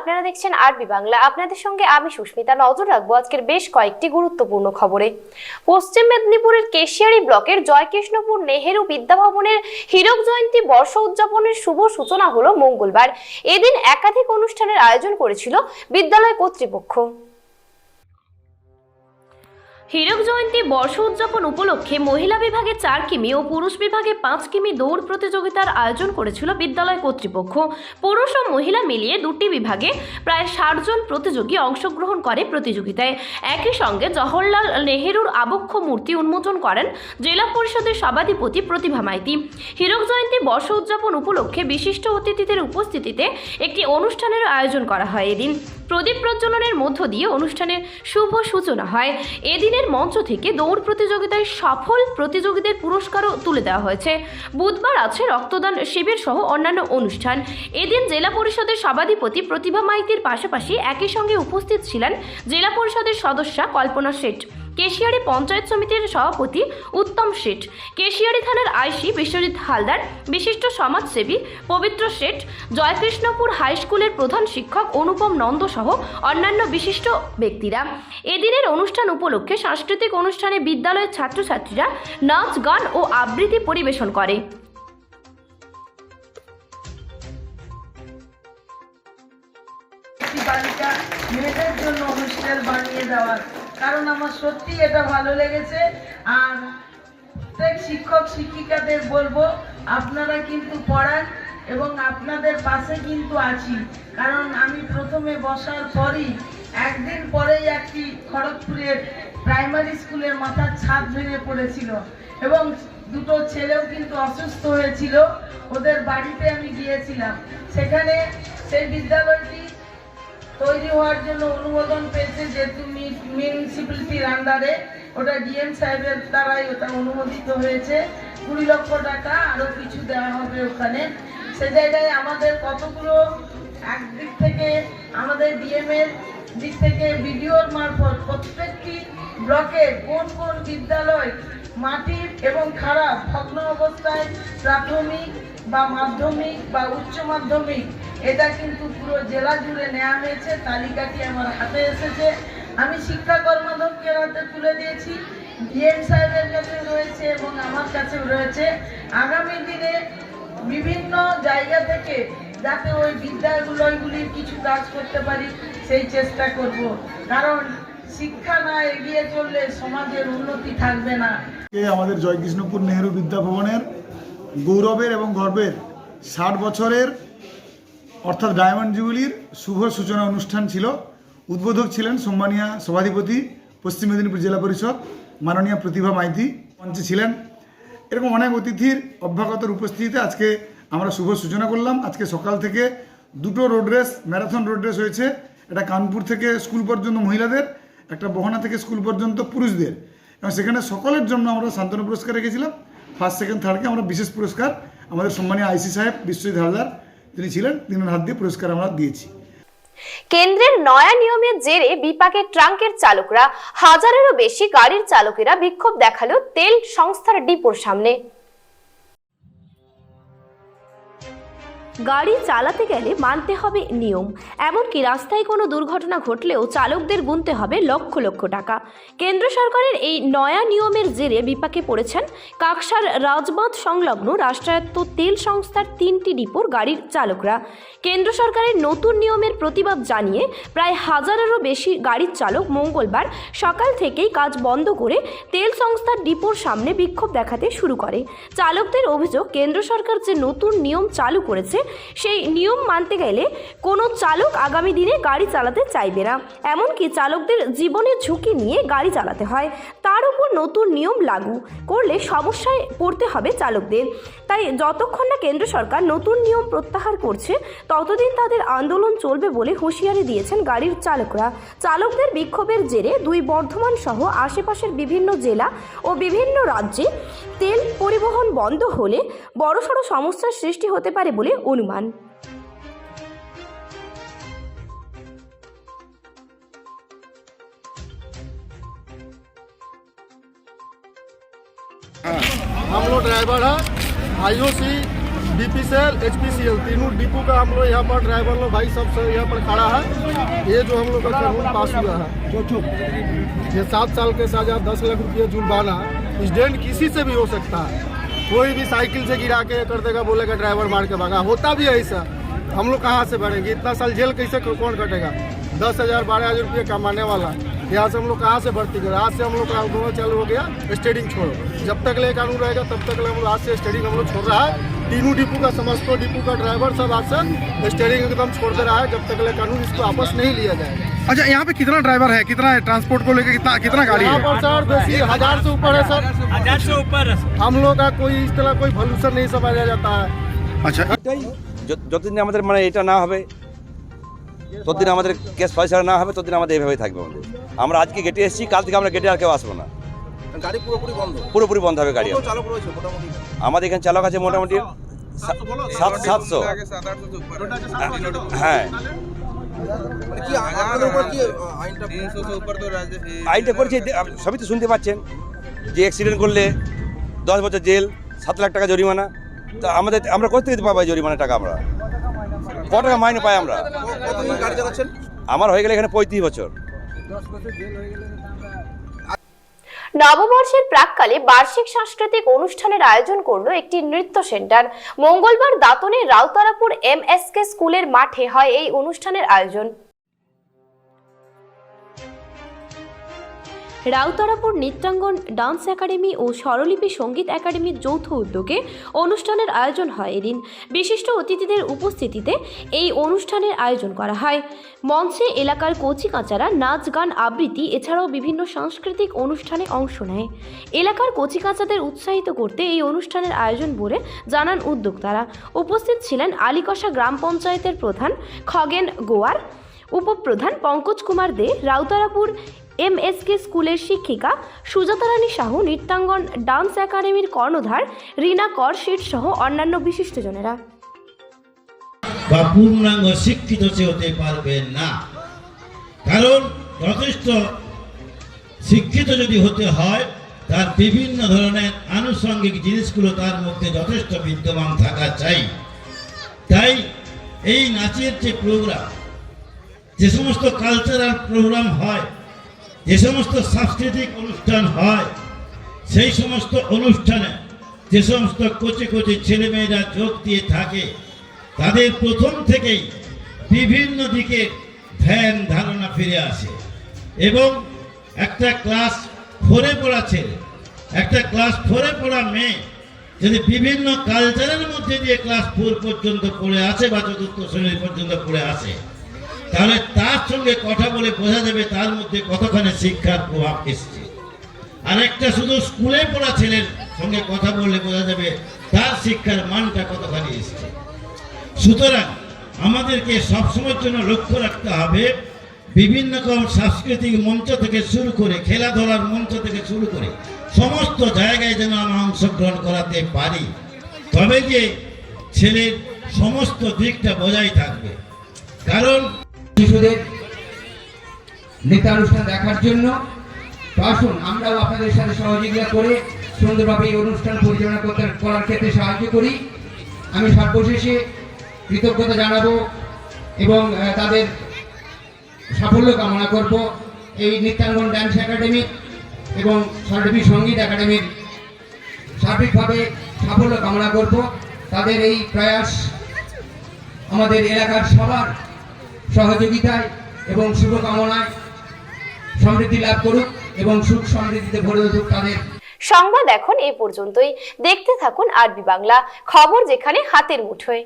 আপনারা দেখছেন আরবি বাংলা। আপনাদের সঙ্গে আমি সুস্মিতা। নজর রাখব আজকের বেশ কয়েকটি গুরুত্বপূর্ণ খবরে। পশ্চিম মেদিনীপুরের কেশিয়ারি ব্লকের জয়কৃষ্ণপুর নেহেরু বিদ্যাভবনের হীরক জয়ন্তী বর্ষ উদযাপনের শুভ সূচনা হলো মঙ্গলবার। এদিন একাধিক অনুষ্ঠানের আয়োজন করেছিল বিদ্যালয় কর্তৃপক্ষ। হীরক জয়ন্তী বর্ষ উদযাপন উপলক্ষে মহিলা বিভাগে চার কিমি ও পুরুষ বিভাগে পাঁচ কিমি দৌড় প্রতিযোগিতার আয়োজন করেছিল বিদ্যালয় কর্তৃপক্ষ। পুরুষ ও মহিলা মিলিয়ে দুটি বিভাগে প্রায় ষাট জন প্রতিযোগী অংশগ্রহণ করে প্রতিযোগিতায়। একই সঙ্গে জওহরলাল নেহেরুর আবক্ষ মূর্তি উন্মোচন করেন জেলা পরিষদের সভাধিপতি প্রতিভা মাইতি। হীরক জয়ন্তী বর্ষ উদযাপন উপলক্ষে বিশিষ্ট অতিথিদের উপস্থিতিতে একটি অনুষ্ঠানের আয়োজন করা হয় এদিন। প্রদীপ প্রজ্বলনের মধ্য দিয়ে অনুষ্ঠানের শুভ সূচনা হয়। এদিনের মঞ্চ থেকে দৌড় প্রতিযোগিতায় সফল প্রতিযোগীদের পুরস্কারও তুলে দেওয়া হয়েছে। বুধবার আছে রক্তদান শিবির সহ অন্যান্য অনুষ্ঠান। এদিন জেলা পরিষদের সভাধিপতি প্রতিভা মাইতির পাশাপাশি একই সঙ্গে উপস্থিত ছিলেন জেলা পরিষদের সদস্যা কল্পনা শেঠ। কেশিয়ারি পঞ্চায়েত সমিতির সভাপতি উত্তম শেঠ, কেশিয়ারি থানার আইসি বিশ্বজিৎ হালদার, বিশিষ্ট সমাজসেবী পবিত্র শেঠ, জয়কৃষ্ণপুর হাই স্কুলের প্রধান শিক্ষক অনুপম নন্দ সহ অন্যান্য বিশিষ্ট ব্যক্তিরা। এদিনের অনুষ্ঠান উপলক্ষে সাংস্কৃতিক অনুষ্ঠানে বিদ্যালয়ের ছাত্রছাত্রীরা নাচ, গান ও আবৃত্তি পরিবেশন করে। বালিকা মেয়েদের জন্য হোস্টেল বানিয়ে দেওয়ার কারণ আমার সত্যি এটা ভালো লেগেছে। আর প্রত্যেক শিক্ষক, শিক্ষিকাদের বলব, আপনারা কিন্তু পড়ান এবং আপনাদের পাশে কিন্তু আছি। কারণ আমি প্রথমে বসার পরই একদিন পরেই একটি খড়গপুরের প্রাইমারি স্কুলের মাথার ছাদ ভেঙে পড়েছিল এবং দুটো ছেলেও কিন্তু অসুস্থ হয়েছিল। ওদের বাড়িতে আমি গিয়েছিলাম। সেখানে সেই বিদ্যালয়টি তৈরি হওয়ার জন্য অনুমোদন পেয়েছে যেহেতু মিউনিসিপ্যালিটির আন্ডারে ওটা ডিএম সাহেবের দ্বারাই ওটা অনুমোদিত হয়েছে। কুড়ি লক্ষ টাকা আরও কিছু দেওয়া হবে ওখানে। সে জায়গায় আমাদের কতগুলো একদিক থেকে আমাদের ডিএম এর দিক থেকে বিডিওর মারফত প্রত্যেকটি ব্লকে কোন কোন বিদ্যালয় মাটির এবং খারাপ, ভগ্ন অবস্থায় প্রাথমিক বা মাধ্যমিক বা উচ্চ মাধ্যমিক, এটা কিন্তু পুরো জেলা জুড়ে নেওয়া হয়েছে, তালিকাটি আমার হাতে এসেছে। আমি শিক্ষা কর্মাধ্যক্ষের হাতে তুলে দিয়েছি, ডিএম সাহেবের কাছে রয়েছে এবং আমার কাছেও রয়েছে। আগামী দিনে বিভিন্ন জায়গা থেকে যাতে ওই বিদ্যালয়গুলির কিছু কাজ করতে পারি, সেই চেষ্টা করব। কারণ শিক্ষা না এগিয়ে চললে সমাজের উন্নতি থাকবে না। আমাদের জয়কৃষ্ণপুর নেহেরু বিদ্যাভবনের গৌরবের এবং গর্বের ষাট বছরের, অর্থাৎ ডায়মন্ড জুবিলির শুভ সূচনা অনুষ্ঠান ছিল। উদ্বোধক ছিলেন সম্মানীয় সভাধিপতি, পশ্চিম মেদিনীপুর জেলা পরিষদ, মাননীয় প্রতিভা মাইতি মঞ্চে ছিলেন। এরকম অনেক অতিথির অভ্যাগতর উপস্থিতিতে আজকে আমরা শুভ সূচনা করলাম। আজকে সকাল থেকে দুটো road race, marathon road race হয়েছে। এটা কানপুর থেকে স্কুল পর্যন্ত মহিলাদের, একটা বহনা থেকে স্কুল পর্যন্ত পুরুষদের। এবং সেখানে সকলের জন্য আমরা সান্ত্বনা পুরস্কার রেখেছিলাম। ফার্স্ট সেকেন্ড থার্ডকে আমরা বিশেষ পুরস্কার আমাদের সম্মানীয় আইসি সাহেব বিশ্বজিৎ হালদার, তিনি ছিলেন তিনি হাত দিয়ে পুরস্কার আমরা দিয়েছি। কেন্দ্রের নয়া নিয়মের জেরে বিপাকের ট্রাঙ্কের চালকরা, হাজারেরও বেশি গাড়ির চালকেরা বিক্ষোভ দেখাল তেল সংস্থার ডিপোর সামনে। গাড়ি চালাতে গেলে মানতে হবে নিয়ম। এমনকি রাস্তায় কোনো দুর্ঘটনা ঘটলেও চালকদের গুনতে হবে লক্ষ লক্ষ টাকা। কেন্দ্র সরকারের এই নয়া নিয়মের জেরে বিপাকে পড়েছেন কাকসার রাজবাঁধ সংলগ্ন রাষ্ট্রায়ত্ত তেল সংস্থার তিনটি ডিপোর গাড়ির চালকরা। কেন্দ্র সরকারের নতুন নিয়মের প্রতিবাদ জানিয়ে প্রায় হাজারেরও বেশি গাড়ির চালক মঙ্গলবার সকাল থেকেই কাজ বন্ধ করে তেল সংস্থার ডিপোর সামনে বিক্ষোভ দেখাতে শুরু করে। চালকদের অভিযোগ, কেন্দ্র সরকার যে নতুন নিয়ম চালু করেছে সেই নিয়ম মানতে গেলে কোনো চালক আগামী দিনে গাড়ি চালাতে চাইবে না। এমনকি চালকদের জীবনের ঝুঁকি নিয়ে গাড়ি চালাতে হয়। তার উপর নতুন নিয়ম লাগু করলে সমস্যায় পড়তে হবে চালকদের। তাই যতক্ষণ না কেন্দ্র সরকার নতুন নিয়ম প্রত্যাহার করছে, ততদিন তাদের আন্দোলন চলবে বলে হুঁশিয়ারি দিয়েছেন গাড়ির চালকরা। চালকদের বিক্ষোভের জেরে দুই বর্ধমান সহ আশেপাশের বিভিন্ন জেলা ও বিভিন্ন রাজ্যে তেল পরিবহন বন্ধ হলে বড়সড় সমস্যার সৃষ্টি হতে পারে বলে অনুমান हम लोग ड्राइवर हैं आईओसी बीपीसीएल एचपीसीएल तीनों डिपो का हम लोग यहाँ पर ड्राइवर लोग भाई सब से यहाँ पर खड़ा है ये जो हम लोग का कानून पास हुआ है ये सात साल के सजा दस लाख रुपये जुर्माना एक्सीडेंट किसी से भी हो सकता है कोई भी साइकिल से गिरा के कर देगा, बोलेगा, ड्राइवर मार के भागा। होता भी है ऐसा। हम लोग कहाँ से भरेंगे? इतना साल जेल कैसे कौन कटेगा? दस हज़ार, बारह हज़ार रुपये कमाने वाला। यहाँ से हम लोग कहाँ से भर्ती करें? आज से हम लोग का आंदोलन चालू हो गया, स्टेडिंग छोड़ो। जब तक ले कानून रहेगा, तब तक ले हम लोग आज से स्टेडिंग हम लोग छोड़ रहा है। तीनों डिपो का समस्तो डिपो का ड्राइवर सब आज से स्टेडिंग एकदम छोड़ दे रहा है जब तक ले कानून इसको वापस नहीं लिया जाएगा अच्छा यहाँ पे कितना ड्राइवर है कितना है ट्रांसपोर्ट को लेकर कितना कितना गाड़ी यहाँ है पर सर बेसी हजार से ऊपर है सर हजार से ऊपर हम लोग का कोई इस तरह कोई भलूसन नहीं समझा जाता है अच्छा যত- যতদিন আমাদের মানে এটা না হবে ততদিন আমাদের কেস ফয়সলা না হবে ততদিন আমাদের এইভাবেই থাকবে আমাদের আমরা আজকে গেটে এসেছি কাল থেকে আমরা গেটে আর কেউ আসবো না গাড়ি পুরোপুরি বন্ধ। পুরোপুরি বন্ধ হবে গাড়ি চালক রয়েছে মোটামুটি? আমাদের এখানে চালক আছে মোটামুটি সাত সাতশো হ্যাঁ। মানে উপর কি আইনটা আইনটা করেছে সবই তো শুনতে পাচ্ছেন। যে অ্যাক্সিডেন্ট করলে দশ বছর জেল সাত লাখ টাকা জরিমানা। তা আমাদের আমরা কোথা থেকে পাবো জরিমানা টাকা আমরা? ক টাকা মাইনে পাই আমরা? আমার হয়ে গেলে এখানে পঁয়ত্রিশ বছর। নববর্ষের প্রাককালে বার্ষিক সাংস্কৃতিক অনুষ্ঠানের আয়োজন করল একটি নৃত্য সেন্টার। মঙ্গলবার দাঁতনের রাউতারাপুর এম এস কে স্কুলের মাঠে হয় এই অনুষ্ঠানের আয়োজন। রাউতারাপুর নৃত্যাঙ্গন ডান্স একাডেমি ও স্বরলিপি সংগীত একাডেমির যৌথ উদ্যোগে অনুষ্ঠানের আয়োজন হয় এদিন। বিশিষ্ট অতিথিদের উপস্থিতিতে এই অনুষ্ঠানের আয়োজন করা হয়। মঞ্চে এলাকার কচিকাঁচারা নাচ গান আবৃত্তি, এছাড়াও বিভিন্ন সাংস্কৃতিক অনুষ্ঠানে অংশ নেয়। এলাকার কচিকাঁচাদের উৎসাহিত করতে এই অনুষ্ঠানের আয়োজন বলে জানান উদ্যোক্তারা। উপস্থিত ছিলেন আলিকষা গ্রাম পঞ্চায়েতের প্রধান খগেন গোয়ার, উপপ্রধান পঙ্কজ কুমার দে, রাউতারাপুর এমএসকে স্কুলের শিক্ষিকা সুজাতা রানী সাহু, নৃত্যাঙ্গন ডান্স একাডেমির কর্ণধার রীনা কর শীট সহ অন্যান্য বিশিষ্টজনেরা। বা পূর্ণাঙ্গ শিক্ষিত সে হতে পারবে না। কারণ যথেষ্ট শিক্ষিত যদি হতে হয়, তার বিভিন্ন ধরনের আনুষঙ্গিক জিনিসগুলো তার মধ্যে যথেষ্ট বিদ্যমান থাকা চাই। তাই এই নাচের যে প্রোগ্রাম যে সমস্ত কালচারাল প্রোগ্রাম হয় যে সমস্ত সাংস্কৃতিক অনুষ্ঠান হয়, সেই সমস্ত অনুষ্ঠানে যে সমস্ত কোচে কোচে ছেলেমেয়েরা যোগ দিয়ে থাকে, তাদের প্রথম থেকেই বিভিন্ন দিকে ধ্যান ধারণা ফিরে আসে। এবং একটা ক্লাস ফোরে পড়া ছেলে, একটা ক্লাস ফোরে পড়া মেয়ে যদি বিভিন্ন কালচারের মধ্যে দিয়ে ক্লাস ফোর পর্যন্ত পড়ে আসে বা চতুর্থ শ্রেণি পর্যন্ত পড়ে আসে তাহলে তার সঙ্গে কথা বলে বোঝা যাবে তার মধ্যে কতখানি শিক্ষার প্রভাব এসছে। আর একটা শুধু স্কুলে পড়া ছেলের সঙ্গে কথা বললে বোঝা যাবে তার শিক্ষার মানটা কতখানি এসছে। সুতরাং আমাদেরকে সবসময়ের জন্য লক্ষ্য রাখতে হবে, বিভিন্ন রকম সাংস্কৃতিক মঞ্চ থেকে শুরু করে, খেলাধুলার মঞ্চ থেকে শুরু করে, সমস্ত জায়গায় যেন আমরা অংশগ্রহণ করাতে পারি। তবে যে ছেলের সমস্ত দিকটা বজায় থাকবে। কারণ শিশুদের নৃত্যানুষ্ঠান দেখার জন্য। তো আসুন, আমরাও আপনাদের সাথে সহযোগিতা করে সুন্দরভাবে এই অনুষ্ঠান পরিচালনা করতে, করার ক্ষেত্রে সাহায্য করি। আমি সর্বশেষে কৃতজ্ঞতা জানাব এবং তাদের সাফল্য কামনা করব। এই নৃত্যাঙ্গন ড্যান্স একাডেমি এবং সার্টিফিক সংগীত একাডেমির সার্বিকভাবে সাফল্য কামনা করব। তাদের এই প্রয়াস আমাদের এলাকার সবার সহযোগিতায় এবং শুভকামনায় সমৃদ্ধি লাভ করুক এবং সুখ সমৃদ্ধিতে ভরে উঠুক তাদের। সংবাদ এখন এ পর্যন্তই। দেখতে থাকুন আরবি বাংলা। খবর যেখানে হাতের মুঠোয়।